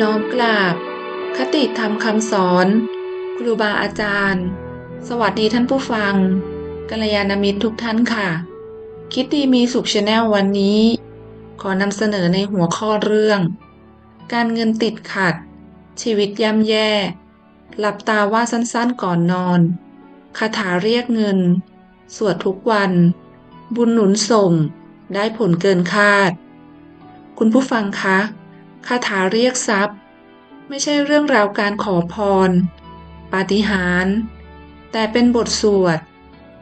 น้อมกราบ คติธรรมคำสอน ครูบาอาจารย์ สวัสดีท่านผู้ฟังกัลยาณมิตรทุกท่านค่ะ คิดดีมีสุขชาแนลวันนี้ ขอนำเสนอในหัวข้อเรื่อง การเงินติดขัด ชีวิตย่ำแย่ หลับตาว่าสั้นๆก่อนนอน คาถาเรียกเงิน สวดทุกวัน บุญหนุนส่ง ได้ผลเกินคาด คุณผู้ฟังคะ คาถาเรียกทรัพย์ ไม่ใช่เรื่องราวการขอพร ปาฏิหาริย์แต่เป็นบทสวด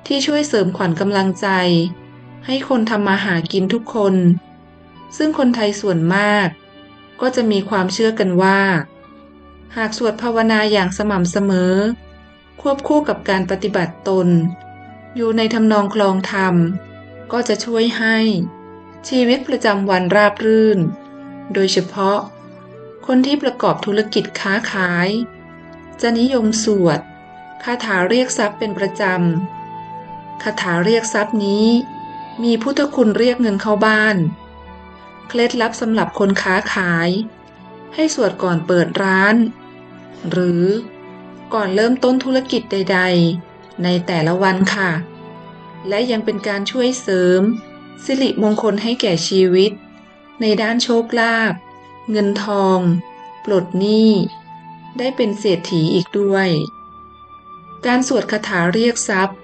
ที่ช่วยเสริมขวัญกำลังใจ ให้คนทำมาหากินทุกคน ซึ่งคนไทยส่วนมาก ก็จะมีความเชื่อกันว่า หากสวดภาวนาอย่างสม่ำเสมอ ควบคู่กับการปฏิบัติตน อยู่ในทำนองคลองธรรม ก็จะช่วยให้ชีวิตประจำวันราบรื่น โดยเฉพาะ คนที่ประกอบธุรกิจค้าขาย จะนิยมสวดคาถาเรียกทรัพย์เป็นประจำคาถาเรียกทรัพย์นี้ มีพุทธคุณเรียกเงินเข้าบ้าน เคล็ดลับสำหรับคนค้าขาย ให้สวดก่อนเปิดร้าน หรือก่อนเริ่มต้นธุรกิจใด ๆ ในแต่ละวันค่ะ และยังเป็นการช่วยเสริม สิริมงคลให้แก่ชีวิต ในด้านโชคลาภเงินทอง ปลดหนี้ ได้เป็นเศรษฐีอีกด้วย การสวดคาถาเรียกทรัพย์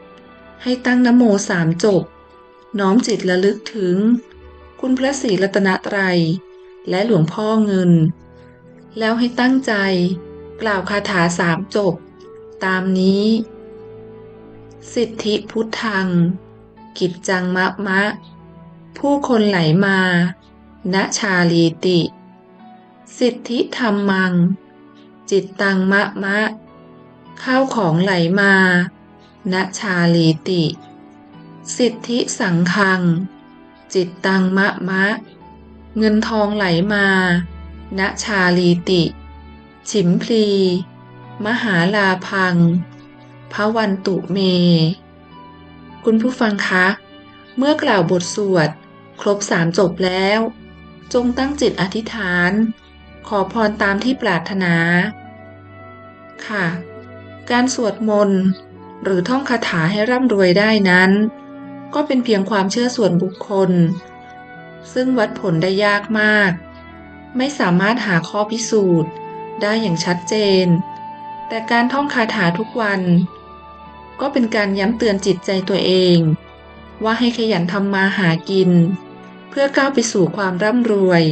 ให้ตั้งนโมสามจบ น้อมจิตระลึกถึง คุณพระศรีรัตนตรัย และหลวงพ่อเงิน แล้วให้ตั้งใจ กล่าวคาถาสามจบ ตามนี้ สิทธิพุทธัง กิจจังมะมะ ผู้คนไหลมา ณชาลีติ สิทธิธรรมัง จิตตังมะมะ ข้าวของไหลมา ณชาลีติ สิทธิสังคัง จิตตังมะมะ เงินทองไหลมา ณชาลีติ ฉิมพลี มหาลาพังพระวันตุเม คุณผู้ฟังคะ เมื่อกล่าวบทสวด ครบสามจบแล้ว จงตั้งจิตอธิษฐาน ขอพรตามที่ปรารถนา ค่ะ การสวดมนต์ หรือท่องคาถาให้ร่ำรวยได้นั้น ก็เป็นเพียงความเชื่อส่วนบุคคล ซึ่งวัดผลได้ยากมาก ไม่สามารถหาข้อพิสูจน์ ได้อย่างชัดเจน แต่การท่องคาถาทุกวัน ก็เป็นการย้ำเตือนจิตใจตัวเอง ว่าให้ขยันทำมาหากิน เพื่อก้าวไปสู่ความร่ำรวย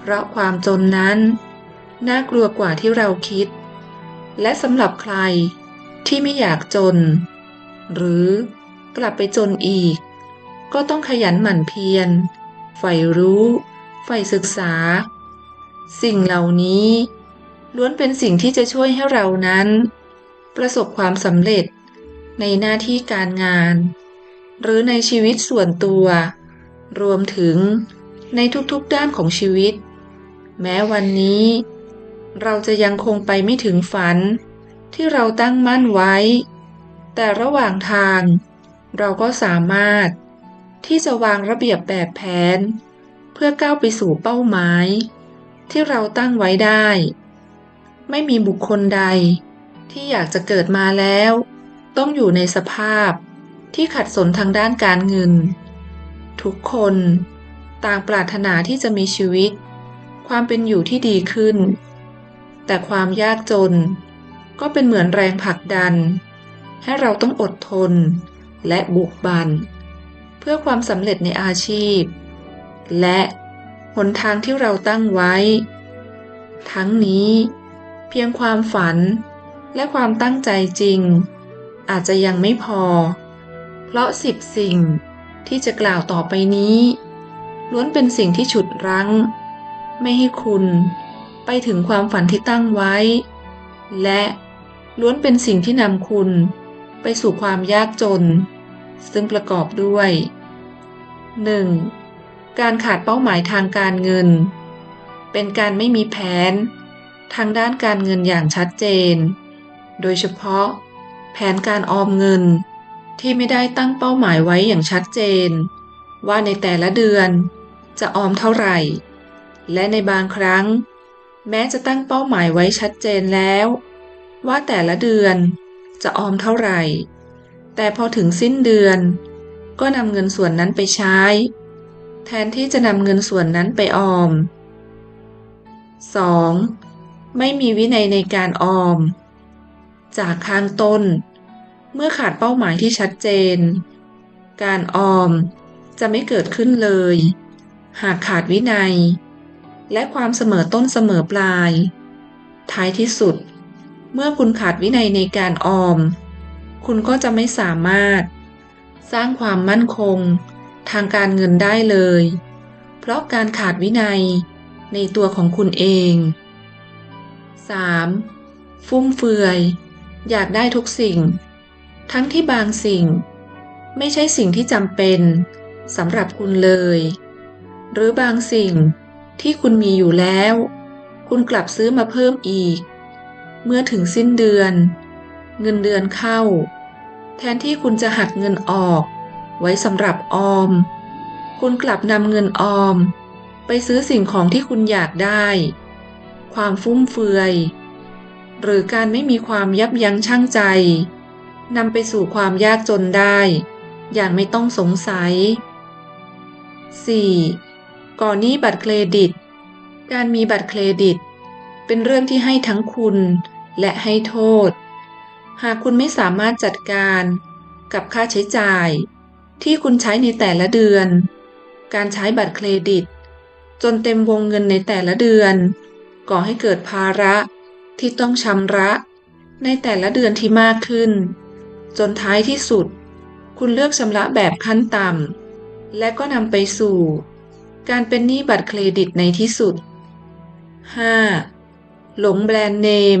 เพราะความจนนั้น น่ากลัวกว่าที่เราคิด และสำหรับใครที่ไม่อยากจน หรือกลับไปจนอีก ก็ต้องขยันหมั่นเพียรใฝ่รู้ใฝ่ศึกษา สิ่งเหล่านี้ล้วนเป็นสิ่งที่จะช่วยให้เรานั้น ประสบความสำเร็จในหน้าที่การงาน หรือในชีวิตส่วนตัว รวมถึงในทุกๆด้านของชีวิต แม้วันนี้ เราจะยังคงไปไม่ถึงฝันที่เราตั้งมั่นไว้ แต่ระหว่างทาง เราก็สามารถที่จะวางระเบียบแบบแผน เพื่อก้าวไปสู่เป้าหมาย ที่เราตั้งไว้ได้ ไม่มีบุคคลใด ที่อยากจะเกิดมาแล้ว ต้องอยู่ในสภาพที่ขัดสนทางด้านการเงิน ทุกคน ต่างปรารถนาที่จะมีชีวิต ความเป็นอยู่ที่ดีขึ้น แต่ความยากจน ก็เป็นเหมือนแรงผลักดัน ให้เราต้องอดทน และบุกบัน เพื่อความสำเร็จในอาชีพ และหนทางที่เราตั้งไว้ ทั้งนี้ เพียงความฝันและความตั้งใจจริง อาจจะยังไม่พอ เพราะสิบสิ่ง ที่จะกล่าวต่อไปนี้ ล้วนเป็นสิ่งที่ฉุดรั้ง ไม่ให้คุณไปถึงความฝันที่ตั้งไว้ และล้วนเป็นสิ่งที่นำคุณไปสู่ความยากจน ซึ่งประกอบด้วย 1. การขาดเป้าหมายทางการเงิน เป็นการไม่มีแผน ทางด้านการเงินอย่างชัดเจน โดยเฉพาะ แผนการออมเงิน ที่ไม่ได้ตั้งเป้าหมายไว้อย่างชัดเจน ว่าในแต่ละเดือนจะออมเท่าไหร่ และในบางครั้ง แม้จะตั้งเป้าหมายไว้ชัดเจนแล้ว ว่าแต่ละเดือนจะออมเท่าไหร่ แต่พอถึงสิ้นเดือน ก็นำเงินส่วนนั้นไปใช้ แทนที่จะนำเงินส่วนนั้นไปออม 2. ไม่มีวินัยในการออม จากข้างต้น เมื่อขาดเป้าหมายที่ชัดเจน การออมจะไม่เกิดขึ้นเลย หากขาดวินัย และความเสมอต้นเสมอปลาย ท้ายที่สุด เมื่อคุณขาดวินัยในการออม คุณก็จะไม่สามารถ สร้างความมั่นคง ทางการเงินได้เลย เพราะการขาดวินัยในตัวของคุณเอง 3. ฟุ่มเฟือย อยากได้ทุกสิ่ง ทั้งที่บางสิ่ง ไม่ใช่สิ่งที่จำเป็นสำหรับคุณเลย หรือบางสิ่งที่คุณมีอยู่แล้ว คุณกลับซื้อมาเพิ่มอีก เมื่อถึงสิ้นเดือน เงินเดือนเข้า แทนที่คุณจะหักเงินออก ไว้สำหรับออม คุณกลับนำเงินออม ไปซื้อสิ่งของที่คุณอยากได้ ความฟุ่มเฟือย หรือการไม่มีความยับยั้งชั่งใจ นำไปสู่ความยากจนได้ อย่างไม่ต้องสงสัย 4. ก่อนหนี้บัตรเครดิต การมีบัตรเครดิต เป็นเรื่องที่ให้ทั้งคุณและให้โทษ หากคุณไม่สามารถจัดการกับค่าใช้จ่าย ที่คุณใช้ในแต่ละเดือน การใช้บัตรเครดิต จนเต็มวงเงินในแต่ละเดือน ก่อให้เกิดภาระที่ต้องชำระในแต่ละเดือนที่มากขึ้น จนท้ายที่สุด คุณเลือกชำระแบบขั้นต่ำและก็นำไปสู่ การเป็นหนี้บัตรเครดิตในที่สุด 5. หลงแบรนด์เนม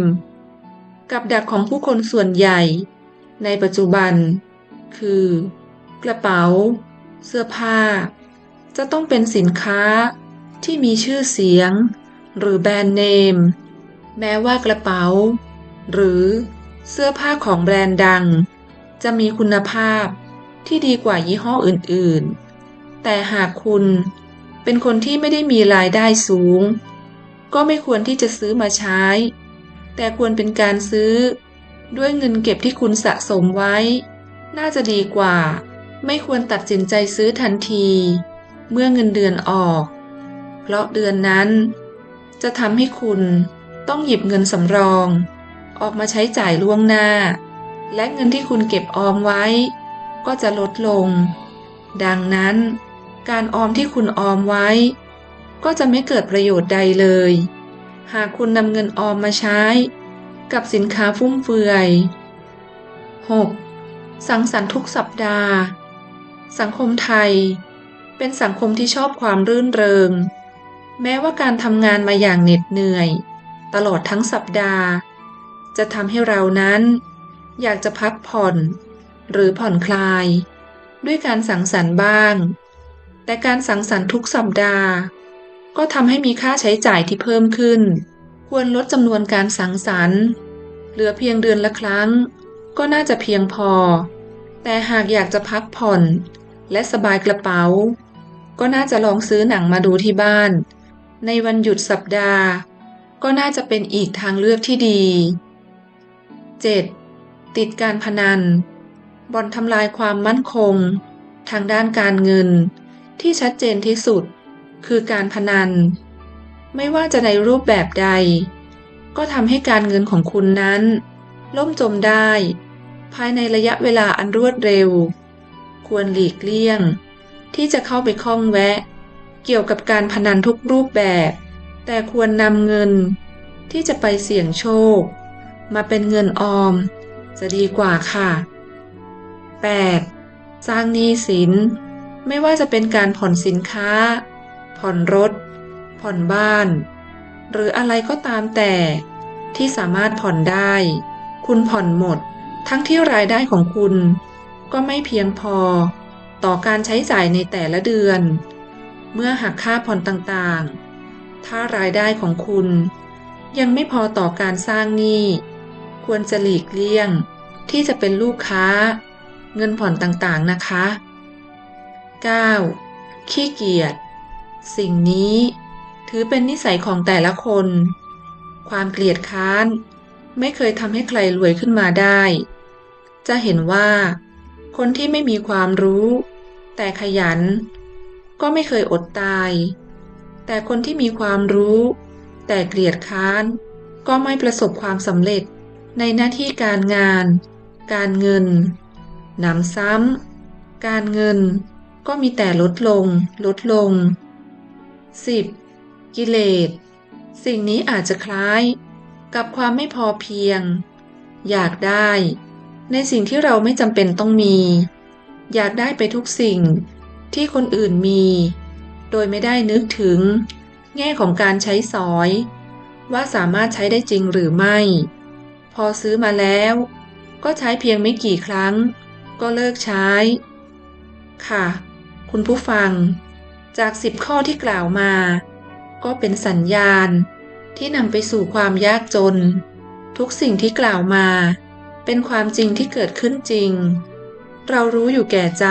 กับดักของผู้คนส่วนใหญ่ ในปัจจุบัน คือ กระเป๋า เสื้อผ้า จะต้องเป็นสินค้าที่มีชื่อเสียง หรือแบรนด์เนม แม้ว่ากระเป๋า หรือเสื้อผ้าของแบรนด์ดัง จะมีคุณภาพที่ดีกว่ายี่ห้ออื่นๆ แต่หากคุณเป็นคนที่ไม่ได้มีรายได้สูง ก็ไม่ควรที่จะซื้อมาใช้ แต่ควรเป็นการซื้อ ด้วยเงินเก็บที่คุณสะสมไว้ น่าจะดีกว่า ไม่ควรตัดสินใจซื้อทันที เมื่อเงินเดือนออก เพราะเดือนนั้น จะทำให้คุณต้องหยิบเงินสำรอง ออกมาใช้จ่ายล่วงหน้า และเงินที่คุณเก็บออมไว้ ก็จะลดลง ดังนั้น การออมที่คุณออมไว้ ก็จะไม่เกิดประโยชน์ใดเลย หากคุณนำเงินออมมาใช้ กับสินค้าฟุ่มเฟือย 6. สังสรรค์ทุกสัปดาห์ สังคมไทย เป็นสังคมที่ชอบความรื่นเริง แม้ว่าการทำงานมาอย่างเหน็ดเหนื่อย ตลอดทั้งสัปดาห์ จะทำให้เรานั้น อยากจะพักผ่อน หรือผ่อนคลาย ด้วยการสังสรรค์บ้าง แต่การสังสรรค์ทุกสัปดาห์ ก็ทำให้มีค่าใช้จ่ายที่เพิ่มขึ้น ควรลดจำนวนการสังสรรค์ เหลือเพียงเดือนละครั้ง ก็น่าจะเพียงพอ แต่หากอยากจะพักผ่อน และสบายกระเป๋า ก็น่าจะลองซื้อหนังมาดูที่บ้าน ในวันหยุดสัปดาห์ ก็น่าจะเป็นอีกทางเลือกที่ดี 7. ติดการพนัน บ่อนทำลายความมั่นคง ทางด้านการเงิน ที่ชัดเจนที่สุด คือการพนัน ไม่ว่าจะในรูปแบบใด ก็ทำให้การเงินของคุณนั้น ล่มจมได้ ภายในระยะเวลาอันรวดเร็ว ควรหลีกเลี่ยง ที่จะเข้าไปคล้องแวะ เกี่ยวกับการพนันทุกรูปแบบ แต่ควรนำเงินที่จะไปเสี่ยงโชค มาเป็นเงินออม จะดีกว่าค่ะ 8. สร้างหนี้สิน ไม่ว่าจะเป็นการผ่อนสินค้า ผ่อนรถ ผ่อนบ้าน หรืออะไรก็ตามแต่ ที่สามารถผ่อนได้ คุณผ่อนหมด ทั้งที่รายได้ของคุณ ก็ไม่เพียงพอ ต่อการใช้จ่ายในแต่ละเดือน เมื่อหักค่าผ่อนต่างๆ ถ้ารายได้ของคุณ ยังไม่พอต่อการสร้างหนี้ควรจะหลีกเลี่ยง ที่จะเป็นลูกค้า เงินผ่อนต่างๆนะคะ 9. ขี้เกียจ สิ่งนี้ ถือเป็นนิสัยของแต่ละคน ความเกลียดค้าน ไม่เคยทำให้ใครรวยขึ้นมาได้ จะเห็นว่า คนที่ไม่มีความรู้ แต่ขยัน ก็ไม่เคยอดตาย แต่คนที่มีความรู้ แต่เกลียดค้าน ก็ไม่ประสบความสำเร็จในหน้าที่การงาน การเงินหนำซ้ำ การเงินก็มีแต่ลดลง ลดลง 10. กิเลส สิ่งนี้อาจจะคล้าย กับความไม่พอเพียง อยากได้ ในสิ่งที่เราไม่จำเป็นต้องมี อยากได้ไปทุกสิ่งที่คนอื่นมี โดยไม่ได้นึกถึง แง่ของการใช้สอย ว่าสามารถใช้ได้จริงหรือไม่ พอซื้อมาแล้ว ก็ใช้เพียงไม่กี่ครั้ง ก็เลิกใช้ ค่ะ คุณผู้ฟัง จากสิบข้อที่กล่าวมา ก็เป็นสัญญาณ ที่นำไปสู่ความยากจน ทุกสิ่งที่กล่าวมา เป็นความจริงที่เกิดขึ้นจริง เรารู้อยู่แก่ใจ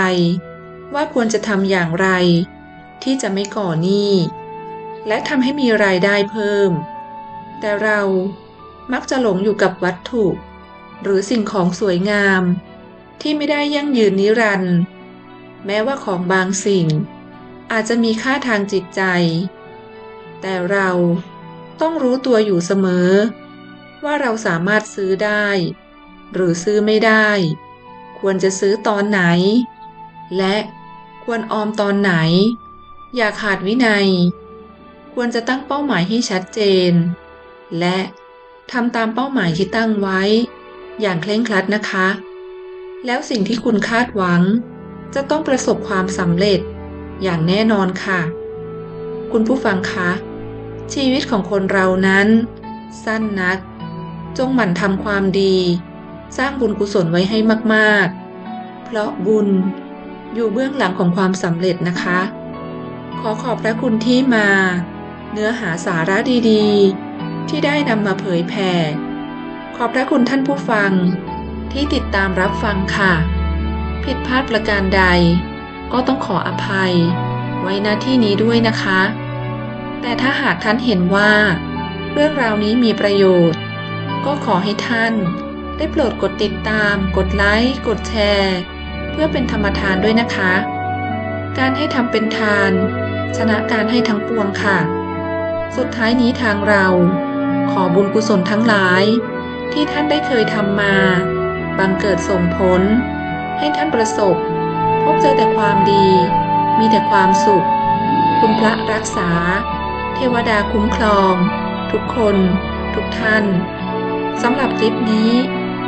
ว่าควรจะทำอย่างไร ที่จะไม่ก่อหนี้ และทำให้มีรายได้เพิ่ม แต่เรามักจะหลงอยู่กับวัตถุ หรือสิ่งของสวยงาม ที่ไม่ได้ยั่งยืนนิรันดร์แม้ว่าของบางสิ่ง อาจจะมีค่าทางจิตใจ แต่เราต้องรู้ตัวอยู่เสมอ ว่าเราสามารถซื้อได้ หรือซื้อไม่ได้ ควรจะซื้อตอนไหน และควรออมตอนไหน อย่าขาดวินัย ควรจะตั้งเป้าหมายให้ชัดเจน และทำตามเป้าหมายที่ตั้งไว้ อย่างเคร่งครัดนะคะ แล้วสิ่งที่คุณคาดหวัง จะต้องประสบความสำเร็จอย่างแน่นอนค่ะ คุณผู้ฟังคะ ชีวิตของคนเรานั้น สั้นนัก จงหมั่นทำความดี สร้างบุญกุศลไว้ให้มากๆ เพราะบุญอยู่เบื้องหลังของความสำเร็จนะคะ ขอขอบพระคุณที่มา เนื้อหาสาระดีๆ ที่ได้นำมาเผยแผ่ อบพระคุณท่านผู้ฟังที่ติดตามรับฟังค่ะ ผิดพลาดประการใด ก็ต้องขออภัย ไว้หน้าที่นี้ด้วยนะคะ แต่ถ้าหากท่านเห็นว่า เรื่องราวนี้มีประโยชน์ ก็ขอให้ท่านได้โปรดกดติดตาม กดไลค์ กดแชร์ เพื่อเป็นธรรมทานด้วยนะคะ การให้ทำเป็นทาน ชนะการให้ทั้งปวงค่ะ สุดท้ายนี้ทางเรา ขอบุญกุศลทั้งหลาย ที่ท่านได้เคยทำมาบังเกิดส่งผล ให้ท่านประสบ พบเจอแต่ความดี มีแต่ความสุข คุณพระรักษา เทวดาคุ้มครอง ทุกคน ทุกท่านสำหรับคลิปนี้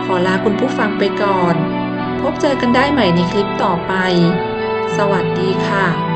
ขอลาคุณผู้ฟังไปก่อน พบเจอกันได้ใหม่ในคลิปต่อไป สวัสดีค่ะ